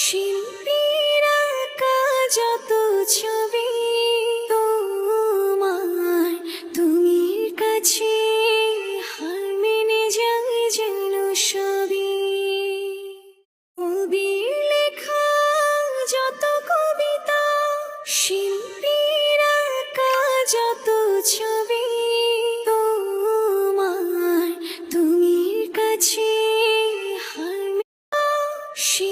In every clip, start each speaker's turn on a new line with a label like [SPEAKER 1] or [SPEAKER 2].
[SPEAKER 1] শিল্পীরা যত ছবি, তোমার তুমি কাছে হার মেনে যায় যেন সবই। কবির লেখা, যত কবিতা, শিল্পীরা যত ছবি, তোমার তুমি কাছে হার শিল্পীরা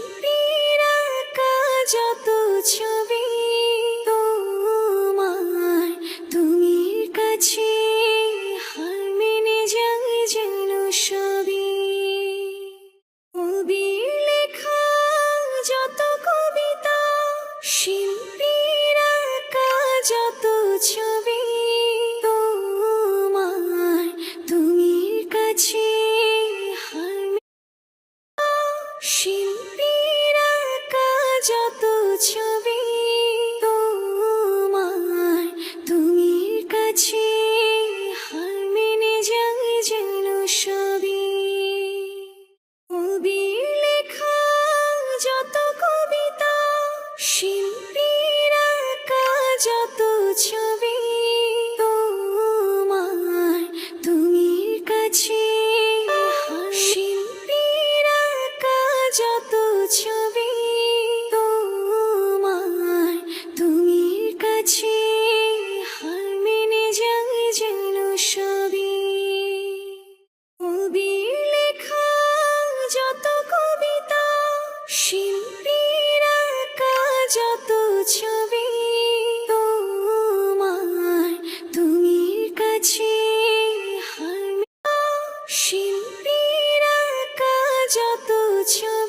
[SPEAKER 1] শিল্পীরা কাজ যত ছবি, তোমার তুমি কাছে শিল্পীরা কাজ যত ছবি, তোমার তুমি কাছে হারমিনে যায় যেন সবই। কবি লেখা, যত কবিতা ছবি তোমার তুমি কাছে শিল্পীরা কাজ যত ছবি